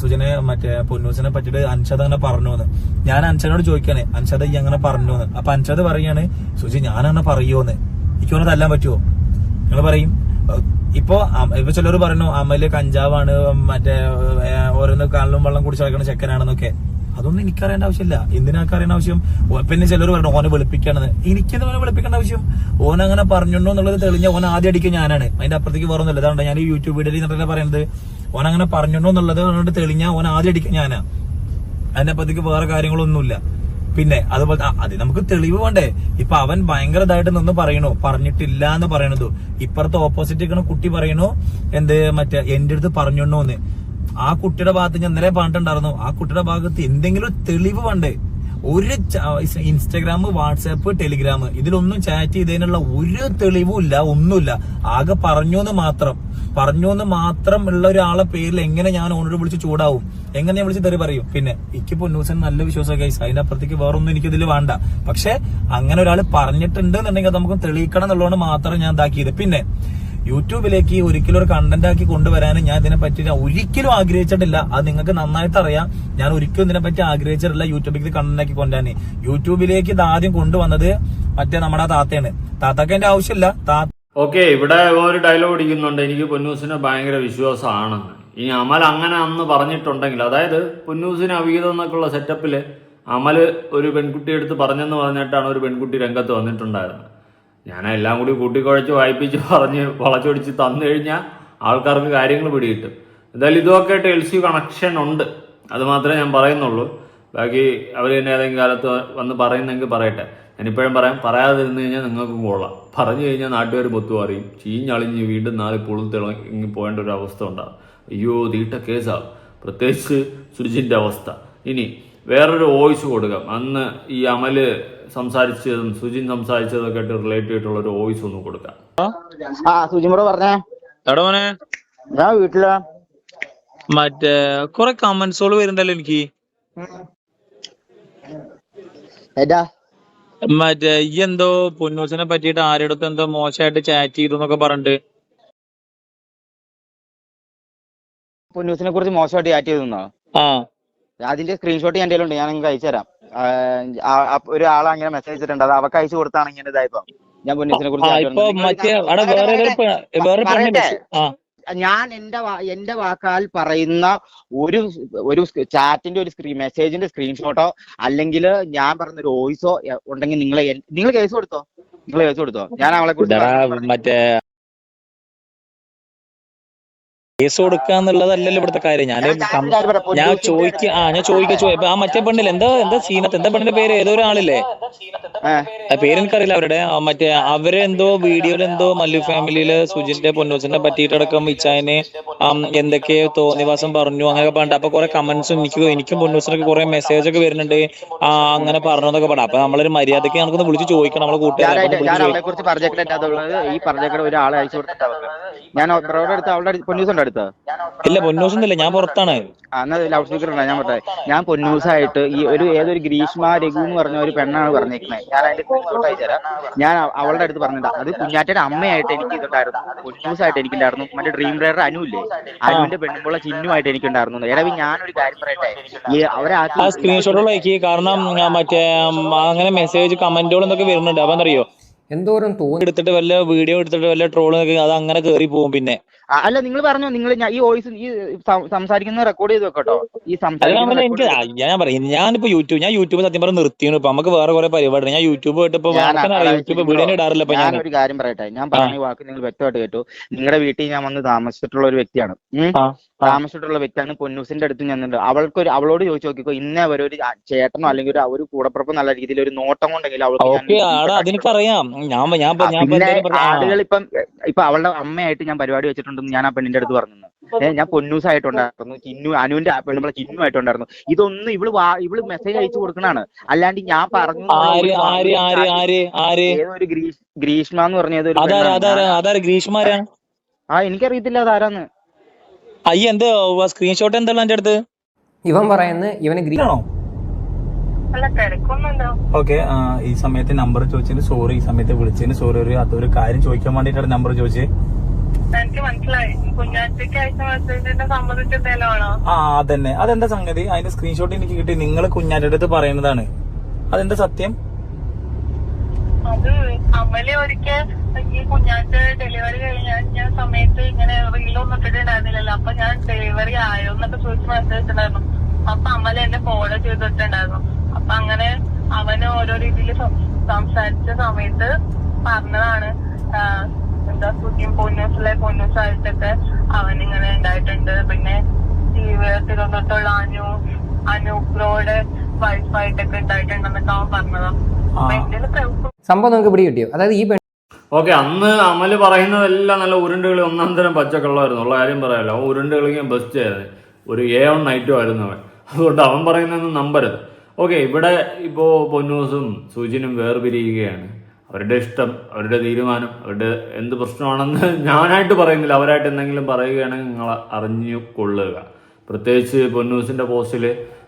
സുജനെ മറ്റേ പൊന്നൂസിനെ പറ്റിയിട്ട് അൻഷാദ് അങ്ങനെ പറഞ്ഞു എന്ന്. ഞാൻ അൻഷാദിനോട് ചോദിക്കാണ്. അൻഷാദ് ഈ അങ്ങനെ പറഞ്ഞു എന്ന്. അപ്പൊ അൻഷാദ് പറയാണ് സുജി ഞാൻ അങ്ങനെ പറയുമോന്ന് എനിക്ക് അവനെ തല്ലാൻ പറ്റുമോ നിങ്ങൾ പറയും. ഇപ്പോ ഇപ്പൊ ചിലർ പറഞ്ഞു അമൽ കഞ്ചാവാണ് മറ്റേ ഓരോന്ന് കാലിലും വെള്ളം കുടിച്ചു കളിക്കണ ചെക്കനാണെന്നൊക്കെ. അതൊന്നും എനിക്കറിയേണ്ട ആവശ്യമില്ല. എന്തിനാക്ക് അറിയേണ്ട ആവശ്യം? പിന്നെ ചിലർ പറഞ്ഞു ഓനെ വെളുപ്പിക്കണത് എനിക്കെന്ത് ഓനെ വെളുപ്പിക്കേണ്ട ആവശ്യം? ഓൻ അങ്ങനെ പറഞ്ഞുണ്ടോ എന്നുള്ളത് തെളിഞ്ഞ ഓൻ ആദ്യം അടിക്കുക ഞാനാണ്. അതിന്റെ അപ്പുറത്തേക്ക് വേറെ ഒന്നുമില്ല. അതാണ് ഞാൻ യൂട്യൂബ് വീഡിയോയിൽ പറയുന്നത്. ഓൻ അങ്ങനെ പറഞ്ഞുണ്ടോ എന്നുള്ളത് അതുകൊണ്ട് തെളിഞ്ഞ ഓൻ ആദ്യം അടിക്കുക ഞാനാ. അതിന്റെ അപ്പുറത്തേക്ക് വേറെ കാര്യങ്ങളൊന്നുമില്ല. പിന്നെ അതുപോലെ അത് നമുക്ക് തെളിവ് വേണ്ടേ? ഇപ്പൊ അവൻ ഭയങ്കര ഇതായിട്ട് നിന്ന് പറയണു. പറഞ്ഞിട്ടില്ല എന്ന് പറയണതു. ഇപ്പുറത്ത് ഓപ്പോസിറ്റ് നിൽക്കുന്ന കുട്ടി പറയണു. എന്ത് മറ്റേ എന്റെ അടുത്ത് പറഞ്ഞുണ്ടോന്ന്. ആ കുട്ടിയുടെ ഭാഗത്ത് ഞാൻ ഇന്നലെ പറഞ്ഞിട്ടുണ്ടായിരുന്നു ആ കുട്ടിയുടെ ഭാഗത്ത് എന്തെങ്കിലും തെളിവ് വേണ്ടേ? ഒരു ഇൻസ്റ്റാഗ്രാം വാട്സാപ്പ് ടെലിഗ്രാം ഇതിലൊന്നും ചാറ്റ് ചെയ്തതിനുള്ള ഒരു തെളിവും ഇല്ല ഒന്നുമില്ല. ആകെ പറഞ്ഞു എന്ന് മാത്രം. പറഞ്ഞു എന്ന് മാത്രം ഉള്ള ഒരാളെ പേരിൽ എങ്ങനെ ഞാൻ ഓണോട് വിളിച്ച് ചൂടാവും? എങ്ങനെ ഞാൻ വിളിച്ച് തെറി പറയും? പിന്നെ എനിക്ക് പൊന്നൂസൻ നല്ല വിശ്വാസം കൈസ് അതിന്റെ അപ്പുറത്തേക്ക് വേറൊന്നും എനിക്കിതിൽ വേണ്ട. പക്ഷെ അങ്ങനെ ഒരാൾ പറഞ്ഞിട്ടുണ്ട് എന്നുണ്ടെങ്കിൽ നമുക്ക് തെളിയിക്കണം എന്നുള്ളതുകൊണ്ട് മാത്രം ഞാൻ ഇതാക്കിയത്. പിന്നെ യൂട്യൂബിലേക്ക് ഒരിക്കലും ഒരു കണ്ടന്റ് ആക്കി കൊണ്ടുവരാൻ ഞാൻ ഇതിനെ പറ്റി ഒരിക്കലും ആഗ്രഹിച്ചിട്ടില്ല. അത് നിങ്ങൾക്ക് നന്നായിട്ട് അറിയാം. ഞാൻ ഒരിക്കലും ഇതിനെ പറ്റി ആഗ്രഹിച്ചിട്ടില്ല യൂട്യൂബിലേക്ക് കണ്ടന്റ് ആക്കി കൊണ്ടുവരാൻ. യൂട്യൂബിലേക്ക് ഇത് ആദ്യം കൊണ്ടുവന്നത് മറ്റേ നമ്മുടെ താത്തയാണ്. താത്തക്ക് എന്റെ ആവശ്യമില്ല. താത്ത ഓക്കെ ഇവിടെ ഒരു ഡയലോഗ് അടിക്കുന്നുണ്ട് എനിക്ക് പൊന്നൂസിനെ ഭയങ്കര വിശ്വാസമാണ്. ഇനി അമൽ അങ്ങനെ അന്ന് പറഞ്ഞിട്ടുണ്ടെങ്കിൽ അതായത് പൊന്നൂസിന് അവിഹിതം എന്നൊക്കെയുള്ള സെറ്റപ്പിൽ അമൽ ഒരു പെൺകുട്ടി എടുത്ത് പറഞ്ഞെന്ന് പറഞ്ഞിട്ടാണ് ഒരു പെൺകുട്ടി രംഗത്ത് വന്നിട്ടുണ്ടായിരുന്നത്. ഞാൻ എല്ലാം കൂടി കൂട്ടിക്കുഴച്ച് വായിപ്പിച്ച് പറഞ്ഞ് വളച്ചൊടിച്ച് തന്നു കഴിഞ്ഞാൽ ആൾക്കാർക്ക് കാര്യങ്ങൾ പിടികിട്ടും. എന്തായാലും ഇതൊക്കെ സി കണക്ഷൻ ഉണ്ട്. അത് മാത്രമേ ഞാൻ പറയുന്നുള്ളൂ. ബാക്കി അവർ തന്നെ ഏതെങ്കിലും കാലത്ത് വന്ന് പറയുന്നെങ്കിൽ പറയട്ടെ. ഞാനിപ്പോഴും പറയാം പറയാതിരുന്നു കഴിഞ്ഞാൽ നിങ്ങൾക്കും കൊള്ളാം. പറഞ്ഞു കഴിഞ്ഞാൽ നാട്ടുകാർ പൊത്തു അറിയും ചീഞ്ഞളിഞ്ഞ് വീണ്ടും നാല് പുളു തിളങ്ങി പോകേണ്ട ഒരു അവസ്ഥ ഉണ്ടാകും അയ്യോ തീട്ട കേസാകും പ്രത്യേകിച്ച് സുജിന്റെ അവസ്ഥ. ഇനി വേറൊരു വോയിസ് കൊടുക്കാം. അന്ന് ഈ അമൽ സംസാരിച്ചതും സുജിൻ സംസാരിച്ചതും ഒക്കെ ആയിട്ട് റിലേറ്റ് ചെയ്തിട്ടുള്ള ഒരു വോയിസ് ഒന്ന് കൊടുക്കാം. ആ പറഞ്ഞേ. എടാ മോനെ. ഞാൻ വീട്ടിലാ. മറ്റേ കുറെ കമന്റ്സുകൾ വരുന്നുണ്ടല്ലോ എനിക്ക്. മറ്റേ ഈ എന്തോ പൊന്നൂസിനെ പറ്റിട്ട് ആരുടെ എന്തോ മോശമായിട്ട് ചാറ്റ് ചെയ്തു എന്നൊക്കെ പറഞ്ഞിട്ട്. പൊന്നൂസിനെ കുറിച്ച് മോശമായിട്ട് ചാറ്റ് ചെയ്തെന്നോ ആ. അതിന്റെ സ്ക്രീൻഷോട്ട് ഞാൻ ഉണ്ട് ഞാൻ നിങ്ങൾക്ക് അയച്ചു തരാം ആ, ആ- ആ ഒരു ആൾ അങ്ങനെ മെസ്സേജ് അയച്ചിട്ടുണ്ട് അത് അവക്ക് അയച്ചു കൊടുത്താണ് ഇങ്ങനെ ഇതായപ്പോ. ഞാൻ പൊന്നീസിനെ കുറിച്ച് ഞാൻ എന്റെ എന്റെ വാക്കാൽ പറയുന്ന ഒരു ഒരു ചാറ്റിന്റെ ഒരു സ്ക്രീൻ മെസ്സേജിന്റെ സ്ക്രീൻഷോട്ടോ അല്ലെങ്കിൽ ഞാൻ പറഞ്ഞ ഒരു വോയിസോ ഉണ്ടെങ്കിൽ നിങ്ങൾ നിങ്ങൾ കേസ് കൊടുത്തോ? നിങ്ങൾ കേസ് കൊടുത്തോ? ഞാൻ അവളെ കുറിച്ച് മറ്റേ കേസ് കൊടുക്കുക എന്നുള്ളതല്ലല്ലോ ഇവിടുത്തെ കാര്യം. ഞാൻ ഞാൻ ചോദിക്ക ആ ഞാൻ ചോദിക്ക ആ മറ്റേ പെണ്ണില്ല? എന്താ എന്താ സീനത്ത്? എന്താ പെണ്ണിന്റെ പേര്? ഏതോ ഒരാളില്ലേ? പേരെനിക്കറിയില്ല പേര് എനിക്കറിയില്ല അവരുടെ മറ്റേ അവരെ എന്തോ വീഡിയോയിൽ എന്തോ മല്ലു ഫാമിലിയിൽ സുജിന്റെ പൊന്നൂസിനെ പറ്റിയിട്ടടക്കം ഇച്ചായനെ എന്തൊക്കെയോ തോന്നിവാസം പറഞ്ഞു അങ്ങനെയൊക്കെ പറഞ്ഞിട്ട്. അപ്പൊ കുറെ കമന്റ്സും എനിക്ക് എനിക്കും പൊന്നൂസിനൊക്കെ കുറെ മെസ്സേജ് ഒക്കെ വരുന്നുണ്ട്. ആ അങ്ങനെ പറഞ്ഞു എന്നൊക്കെ പറഞ്ഞു. അപ്പൊ നമ്മളൊരു മര്യാദയ്ക്ക് നമുക്കൊന്ന് വിളിച്ച് ചോദിക്കണം. നമ്മളെ കൂട്ടുകാരെ ഈ പറഞ്ഞേക്കണ ഒരാളെ അയച്ചു കൊടുത്തിട്ട് ഞാൻ ബ്രോയുടെ അടുത്ത് അവളുടെ അടുത്ത് പൊന്നൂസുണ്ട് അടുത്ത്. ചോദിക്കും. ഇല്ല പൊന്നൂസൊന്നുമില്ല ഞാൻ പുറത്താണ്. ലൗഡ് സ്പീക്കർ ഉണ്ടോ ഞാൻ ഞാൻ പൊന്നൂസായിട്ട് ഈ ഒരു ഏതൊരു ഗ്രീഷ്മ രഘു എന്ന് പറഞ്ഞ ഒരു പെണ്ണാണ് പറഞ്ഞേക്കുന്നത് ഞാൻ അതിന്റെ സ്ക്രീൻഷോട്ട് അയച്ചുതരാം ഞാൻ അവ- അവളുടെ അടുത്ത് പറഞ്ഞിട്ട് അത് കുഞ്ഞാറ്റയുടെ അമ്മയായിട്ട് എനിക്ക് ഇതുണ്ടായിരുന്നു. പൊന്നൂസായിട്ട് എനിക്കുണ്ടായിരുന്നു. മറ്റേ ഡ്രീം ഡ്രൈവർ അനുല്ലേ അനുവിന്റെ പെണ്ണുമ്പോൾ എനിക്ക് എനിക്കുണ്ടായിരുന്നു. എടാ ഞാനൊരു കാര്യം പറയട്ടെ. ഈ അവരാക്കി ആ സ്ക്രീൻഷോട്ടുകൾ അയക്കി കാരണം മറ്റേ അങ്ങനെ മെസ്സേജ് കമന്റുകൾ എന്നൊക്കെ വരുന്നുണ്ട്. അപ്പൊ എന്തറിയോ എന്തോരം തോന്നി എടുത്തിട്ട് വല്ല വീഡിയോ എടുത്തിട്ട് വല്ല ട്രോൾ അത് അങ്ങനെ കേറി പോകും പിന്നെ. അല്ല നിങ്ങൾ പറഞ്ഞു നിങ്ങൾ ഈ വോയിസ് ഈ സംസാരിക്കുന്ന റെക്കോർഡ് ചെയ്ത് വെക്കട്ടോ. ഈ സംസാരിക്കുന്ന എനിക്ക് ഞാൻ പറയും ഞാനിപ്പോ യൂട്യൂബ് ഞാൻ യൂട്യൂബ് സത്യം പറഞ്ഞു നിർത്തിയാണ് ഇപ്പൊ. നമുക്ക് വേറെ കുറെ പരിപാടി ഞാൻ യൂട്യൂബ് പോയിട്ട് ഇപ്പൊ യൂട്യൂബ് വീഡിയോ ഇടാറില്ല ഞാൻ ഒരു കാര്യം പറയട്ടെ. ഞാൻ പറഞ്ഞ വാക്ക് നിങ്ങൾ വ്യക്തമായിട്ട് കേട്ടു. നിങ്ങളുടെ വീട്ടിൽ ഞാൻ വന്ന് താമസിച്ചിട്ടുള്ള ഒരു വ്യക്തിയാണ്. താമസിച്ചിട്ടുള്ള വ്യക്തിയാണ് പൊന്നൂസിന്റെ അടുത്ത് ഞാനുണ്ട് അവൾക്ക് ഒരു അവളോട് ചോദിച്ചു നോക്കിക്കോ ഇന്നേ വരെ ഒരു ചേട്ടനോ അല്ലെങ്കിൽ ഒരു ഒരു കൂടപ്പുറപ്പ് നല്ല രീതിയിൽ ഒരു നോട്ടം കൊണ്ടെങ്കിലും അവൾക്ക് ഞാൻ ഓക്കെ ആടാ അതെനിക്കറിയാം ഞാൻ. ആളുകൾ ഇപ്പം ഇപ്പൊ അവളുടെ അമ്മയായിട്ട് ഞാൻ പരിപാടി വെച്ചിട്ടുണ്ടെന്ന് ഞാൻ ആ പെണ്ണിന്റെ അടുത്ത് പറഞ്ഞു ഞാൻ ഞാൻ പൊന്നൂസായിട്ടുണ്ടായിരുന്നു. ചിന്നു അനുവിന്റെ പെണ്ണുമ്പളെ ചിന്നു ആയിട്ടുണ്ടായിരുന്നു ഇതൊന്നും ഇവൾ ഇവൾ മെസ്സേജ് അയച്ചു കൊടുക്കണാണ് അല്ലാണ്ട് ഞാൻ പറഞ്ഞു ഏതൊരു ആര് ഒരു ആര് വാക്ക് ആര് ആര് ആര്? ഏതോ ഒരു ഗ്രീഷ് ഗ്രീഷ്മ എന്ന് പറഞ്ഞ ഗ്രീഷ്മാരാ? ആ എനിക്കറിയത്തില്ല അതാരാന്ന്. അയ്യ എന്ത് സ്ക്രീൻഷോട്ട് എന്താണ് എന്റെ അടുത്ത്? ഇവൻ പറയുന്നത് ഇവന് ഗ്രീ ആണോ? ഓക്കെ ഈ സമയത്ത് നമ്പർ ചോദിച്ചതിന് സോറി ഈ സമയത്ത് വിളിച്ചതിന് സോറി ഒരു അതൊരു കാര്യം ചോദിക്കാൻ വേണ്ടിട്ടാണ് നമ്പർ ചോദിച്ചത്. എനിക്ക് മനസ്സിലായി. കുഞ്ഞാറ്റയ്ക്ക് അയച്ച മെസ്സേജിനെ സംബന്ധിച്ച് എന്തെങ്കിലും ആണോ? ആ അതന്നെ. അതെന്താ സംഗതി? അതിന്റെ സ്ക്രീൻഷോട്ട് എനിക്ക് കിട്ടി. നിങ്ങൾ കുഞ്ഞാറ്റടുത്ത് പറയുന്നതാണ്. അതെന്താ സത്യം? അത് അമൽ ഒരിക്കൽ ഈ കുഞ്ഞാറ്റ ഡെലിവറി കഴിഞ്ഞ സമയത്ത് ഇങ്ങനെ റീലൊന്നും ഇട്ടിട്ടുണ്ടായിരുന്നില്ലല്ലോ. അപ്പൊ ഞാൻ ഡെലിവറി ആയോ എന്നൊക്കെ ചോദിച്ച് മെസ്സേജ് ഇട്ടിട്ടുണ്ടായിരുന്നു. അപ്പൊ അമല എന്നെ ഫോളോ ചെയ്തിട്ടുണ്ടായിരുന്നു. അപ്പൊ അങ്ങനെ അവന് ഓരോ രീതിയിൽ സംസാരിച്ച സമയത്ത് പറഞ്ഞതാണ് എന്താ സുഖ്യം പൊന്നൂസിലെ പൊന്നൂസായിട്ടൊക്കെ അവൻ ഇങ്ങനെ ഉണ്ടായിട്ടുണ്ട്. പിന്നെ തിരുവനന്തപുരത്തുള്ള അനു അനുപ്രോയുടെ വൈഫായിട്ടൊക്കെ ഉണ്ടായിട്ടുണ്ടെന്നൊക്കെ അവൻ പറഞ്ഞതാ. അപ്പൊ എന്റെ പ്രൂഫ് സംഭവം നമുക്ക് പിടി കിട്ടിയോ? അതായത് ഈ ഓക്കെ അന്ന് അമൽ പറയുന്നതെല്ലാം നല്ല ഉരുണ്ടുകളി ഒന്നാം തരം പച്ചക്കള്ളമായിരുന്നു. ഉള്ള കാര്യം പറയാമല്ലോ അവൻ ഉരുണ്ടുകളിക്കാൻ ബെസ്റ്റ് ആയിരുന്നു. ഒരു എ ഓൺ നൈറ്റും ആയിരുന്നു അവൻ. അതുകൊണ്ട് അവൻ പറയുന്നതൊന്നും നമ്പരുത്. ഓക്കെ ഇവിടെ ഇപ്പോൾ പൊന്നൂസും സുജിനും വേർപിരിയുകയാണ്. അവരുടെ ഇഷ്ടം അവരുടെ തീരുമാനം അവരുടെ എന്ത് പ്രശ്നമാണെന്ന് ഞാനായിട്ട് പറയുന്നില്ല. അവരായിട്ട് എന്തെങ്കിലും പറയുകയാണെങ്കിൽ നിങ്ങൾ അറിഞ്ഞു കൊള്ളുക പ്രത്യേകിച്ച് പൊന്നൂസിന്റെ പോസ്റ്റിൽ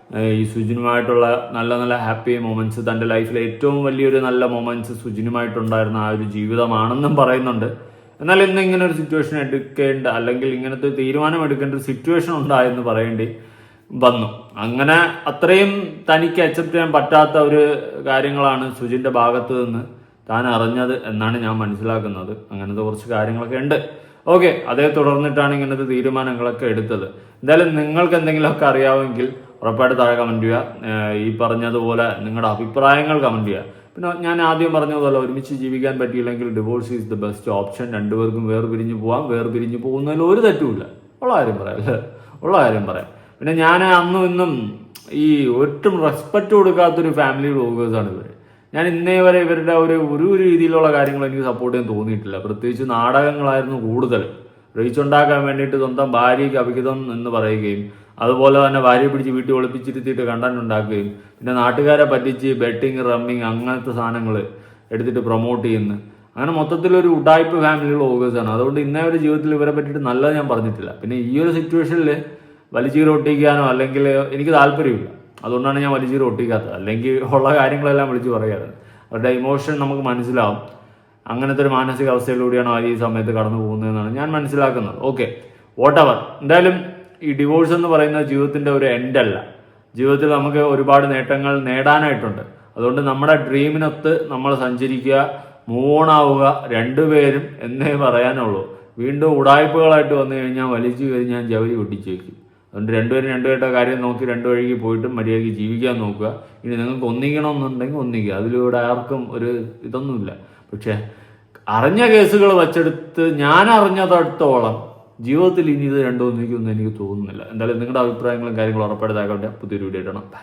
ഈ സുജിനുമായിട്ടുള്ള നല്ല നല്ല ഹാപ്പി മൊമെന്റ്സ് തന്റെ ലൈഫിലെ ഏറ്റവും വലിയൊരു നല്ല മൊമെന്റ്സ് സുജിനുമായിട്ടുണ്ടായിരുന്ന ആ ഒരു ജീവിതമാണെന്നും പറയുന്നുണ്ട്. എന്നാൽ ഇന്ന് ഇങ്ങനെ ഒരു സിറ്റുവേഷൻ എടുക്കേണ്ട അല്ലെങ്കിൽ ഇങ്ങനത്തെ തീരുമാനം എടുക്കേണ്ട ഒരു സിറ്റുവേഷൻ ഉണ്ടായെന്ന് പറയേണ്ടി വന്നു. അങ്ങനെ അത്രയും തനിക്ക് അക്സെപ്റ്റ് ചെയ്യാൻ പറ്റാത്ത ഒരു കാര്യങ്ങളാണ് സുജിന്റെ ഭാഗത്ത് നിന്ന് താൻ അറിഞ്ഞത് എന്നാണ് ഞാൻ മനസ്സിലാക്കുന്നത്. അങ്ങനത്തെ കുറച്ച് കാര്യങ്ങളൊക്കെ ഉണ്ട്. ഓക്കെ അതേ തുടർന്നിട്ടാണ് ഇങ്ങനത്തെ തീരുമാനങ്ങളൊക്കെ എടുത്തത്. എന്തായാലും നിങ്ങൾക്ക് എന്തെങ്കിലുമൊക്കെ അറിയാമെങ്കിൽ ഉറപ്പായിട്ട് താഴെ കമന്റ് ചെയ്യുക. ഈ പറഞ്ഞതുപോലെ നിങ്ങളുടെ അഭിപ്രായങ്ങൾ കമന്റ് ചെയ്യുക. പിന്നെ ഞാൻ ആദ്യം പറഞ്ഞതുപോലെ ഒരുമിച്ച് ജീവിക്കാൻ പറ്റിയില്ലെങ്കിൽ divorce is the best option രണ്ടുപേർക്കും വേർപിരിഞ്ഞ് പോവാം. വേർപിരിഞ്ഞ് പോകുന്നതിൽ ഒരു തെറ്റുമില്ല. ഉള്ള കാര്യം പറയാം അല്ലേ? ഉള്ള കാര്യം പറയാം. പിന്നെ ഞാൻ അന്നും ഇന്നും ഈ ഒട്ടും റെസ്പെക്റ്റ് കൊടുക്കാത്തൊരു ഫാമിലി വ്ളോഗേഴ്സാണ് ഇവർ ഞാൻ ഇന്നേ വരെ ഇവരുടെ ഒരു ഒരു രീതിയിലുള്ള കാര്യങ്ങൾ എനിക്ക് സപ്പോർട്ട് ചെയ്യാൻ തോന്നിയിട്ടില്ല. പ്രത്യേകിച്ച് നാടകങ്ങളായിരുന്നു കൂടുതൽ. റീച്ച് ഉണ്ടാക്കാൻ വേണ്ടിയിട്ട് സ്വന്തം ഭാര്യയ്ക്ക് അഭിഹിതം എന്ന് പറയുകയും അതുപോലെ തന്നെ ഭാര്യയെ പിടിച്ച് വീട്ടിൽ ഒളിപ്പിച്ചിരുത്തിയിട്ട് കണ്ടന്റ് ഉണ്ടാക്കുകയും പിന്നെ നാട്ടുകാരെ പറ്റിച്ച് ബെറ്റിംഗ് റമ്മിങ് അങ്ങനത്തെ സാധനങ്ങൾ എടുത്തിട്ട് പ്രൊമോട്ട് ചെയ്യുന്നു. അങ്ങനെ മൊത്തത്തിലൊരു ഉടായ്പ ഫാമിലി ആണ്. അതുകൊണ്ട് ഇന്നേ ഒരു ജീവിതത്തിൽ ഇവരെ പറ്റിയിട്ട് നല്ലത് ഞാൻ പറഞ്ഞിട്ടില്ല. പിന്നെ ഈ ഒരു സിറ്റുവേഷനിൽ വലിച്ചീറ് ഒട്ടിക്കാനോ അല്ലെങ്കിൽ എനിക്ക് താല്പര്യമില്ല. അതുകൊണ്ടാണ് ഞാൻ വലിച്ചീറ് ഒട്ടിക്കാത്തത്. അല്ലെങ്കിൽ ഉള്ള കാര്യങ്ങളെല്ലാം വിളിച്ച് പറയാറ്. അവരുടെ ഇമോഷൻ നമുക്ക് മനസ്സിലാവും. അങ്ങനത്തെ ഒരു മാനസികാവസ്ഥയിലൂടെയാണ് അവർ ഈ സമയത്ത് കടന്നു പോകുന്നതെന്നാണ് ഞാൻ മനസ്സിലാക്കുന്നത്. ഓക്കെ വോട്ടവർ എന്തായാലും ഈ ഡിവോഴ്സ് എന്ന് പറയുന്നത് ജീവിതത്തിന്റെ ഒരു എൻഡ് അല്ല. ജീവിതത്തിൽ നമുക്ക് ഒരുപാട് നേട്ടങ്ങൾ നേടാനായിട്ടുണ്ട്. അതുകൊണ്ട് നമ്മുടെ ഡ്രീമിനൊത്ത് നമ്മൾ സഞ്ചരിക്കുക മൂവ് ആവുക രണ്ടുപേരും എന്നേ പറയാനുള്ളൂ. വീണ്ടും ഉടായ്പകളായിട്ട് വന്നു കഴിഞ്ഞാൽ വലിച്ചു കഴിഞ്ഞാൽ ജവലി ഒട്ടിച്ചു വെക്കും അതുകൊണ്ട് രണ്ടുപേരും രണ്ടുപേരുടെ കാര്യം നോക്കി രണ്ടു വഴിക്ക് പോയിട്ട് മര്യാദയ്ക്ക് ജീവിക്കാൻ നോക്കുക. ഇനി നിങ്ങൾക്ക് ഒന്നിക്കണമെന്നുണ്ടെങ്കിൽ ഒന്നിക്കുക. അതിലൂടെ ആർക്കും ഒരു ഇതൊന്നുമില്ല. പക്ഷേ അറിഞ്ഞ കേസുകൾ വച്ചെടുത്ത് ഞാൻ അറിഞ്ഞതടുത്തോളം ജീവിതത്തിൽ ഇനി ഇത് രണ്ടോ ഒന്നിക്കുമെന്ന് എനിക്ക് തോന്നുന്നില്ല. എന്തായാലും നിങ്ങളുടെ അഭിപ്രായങ്ങളും കാര്യങ്ങളും ഉറപ്പായിട്ട് താങ്കളുടെ പുതിയൊരു വീഡിയോ ഇടണം